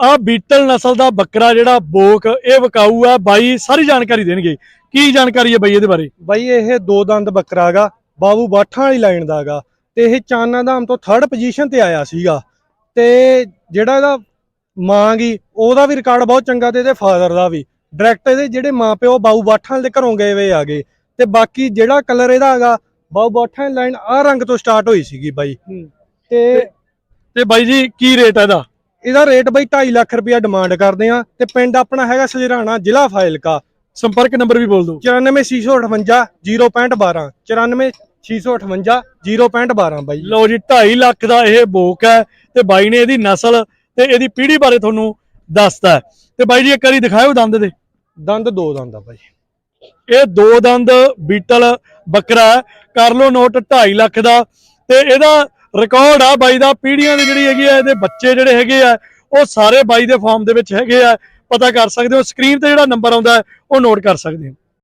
ਆ ਬੀਟਲ ਨਸਲ ਦਾ ਬੱਕਰਾ ਜਿਹੜਾ ਬੋਕ ਇਹ ਵਿਕਾਊ ਆ ਬਾਈ ਸਾਰੀ ਜਾਣਕਾਰੀ ਦੇਣਗੇ। ਕੀ ਜਾਣਕਾਰੀ ਹੈ ਬਾਈ ਇਹਦੇ ਬਾਰੇ? ਬਾਈ ਇਹ ਦੋ ਦੰਦ ਬੱਕਰਾ ਹੈਗਾ ਬਾਬੂ ਬਾਠਾਂ ਵਾਲੀ ਲਾਈਨ ਦਾ ਹੈਗਾ ਤੇ ਇਹ ਚਾਨਾ ਧਾਮ ਤੋਂ 3rd ਪੋਜੀਸ਼ਨ ਤੇ ਆਇਆ ਸੀਗਾ ਤੇ ਜਿਹੜਾ ਇਹਦਾ ਮਾਂ ਗੀ ਉਹਦਾ ਵੀ ਰਿਕਾਰਡ ਬਹੁਤ ਚੰਗਾ ਤੇ ਇਹਦੇ ਫਾਦਰ ਦਾ ਵੀ। ਡਾਇਰੈਕਟ ਇਹਦੇ ਜਿਹੜੇ ਮਾਪਿਓ ਬਾਬੂ ਬਾਠਾਂ ਦੇ ਘਰੋਂ ਗਏ ਵੇ ਆਗੇ ਤੇ ਬਾਕੀ ਜਿਹੜਾ ਕਲਰ ਇਹਦਾ ਹੈਗਾ ਬਾਬੂ ਬਾਠਾਂ ਦੀ ਲਾਈਨ ਆ ਰੰਗ ਤੋਂ ਸਟਾਰਟ ਹੋਈ ਸੀਗੀ ਬਾਈ। ਤੇ ਤੇ ਬਾਈ ਜੀ ਕੀ ਰੇਟ ਹੈ ਇਹਦਾ? ਇਹਦਾ ਰੇਟ ਬਾਈ 2.5 ਲੱਖ ਰੁਪਇਆ ਡਿਮਾਂਡ ਕਰਦੇ ਆ ਤੇ ਪਿੰਡ ਆਪਣਾ ਹੈਗਾ ਸਜਰਾਣਾ ਜ਼ਿਲ੍ਹਾ ਫਾਜ਼ਿਲਕਾ। ਸੰਪਰਕ ਨੰਬਰ ਵੀ ਬੋਲ ਦਿਓ। 94658 0.12 94658 0.12 ਬਾਈ। ਲਓ ਜੀ 2.5 ਲੱਖ ਦਾ ਇਹ ਬੋਕ ਹੈ ਤੇ ਬਾਈ ਨੇ ਇਹਦੀ ਨਸਲ ਤੇ ਇਹਦੀ ਪੀੜ੍ਹੀ ਬਾਰੇ ਤੁਹਾਨੂੰ ਦੱਸਤਾ ਹੈ। ਤੇ ਬਾਈ ਜੀ ਇੱਕ ਵਾਰੀ ਦਿਖਾਇਓ ਦੰਦ ਦੇ। ਦੰਦ ਦੋ ਦੰਦ ਆ ਬਾਈ। ਇਹ ਦੋ ਦੰਦ ਬੀਟਲ ਬੱਕਰਾ। ਕਰ ਲਓ ਨੋਟ 2.5 ਲੱਖ ਦਾ ਤੇ ਇਹਦਾ ਰਿਕਾਰਡ ਆ ਬਾਈ ਦਾ ਪੀੜੀਆਂ ਦੀ ਜਿਹੜੀ ਹੈਗੀ ਆ ਇਹਦੇ ਬੱਚੇ ਜਿਹੜੇ ਹੈਗੇ ਆ ਉਹ ਸਾਰੇ ਬਾਈ ਦੇ ਫਾਰਮ ਦੇ ਵਿੱਚ ਹੈਗੇ ਆ। ਪਤਾ ਕਰ ਸਕਦੇ ਹੋ ਸਕਰੀਨ ਤੇ ਜਿਹੜਾ ਨੰਬਰ ਆਉਂਦਾ ਹੈ, ਉਹ ਨੋਟ ਕਰ ਸਕਦੇ ਹੋ।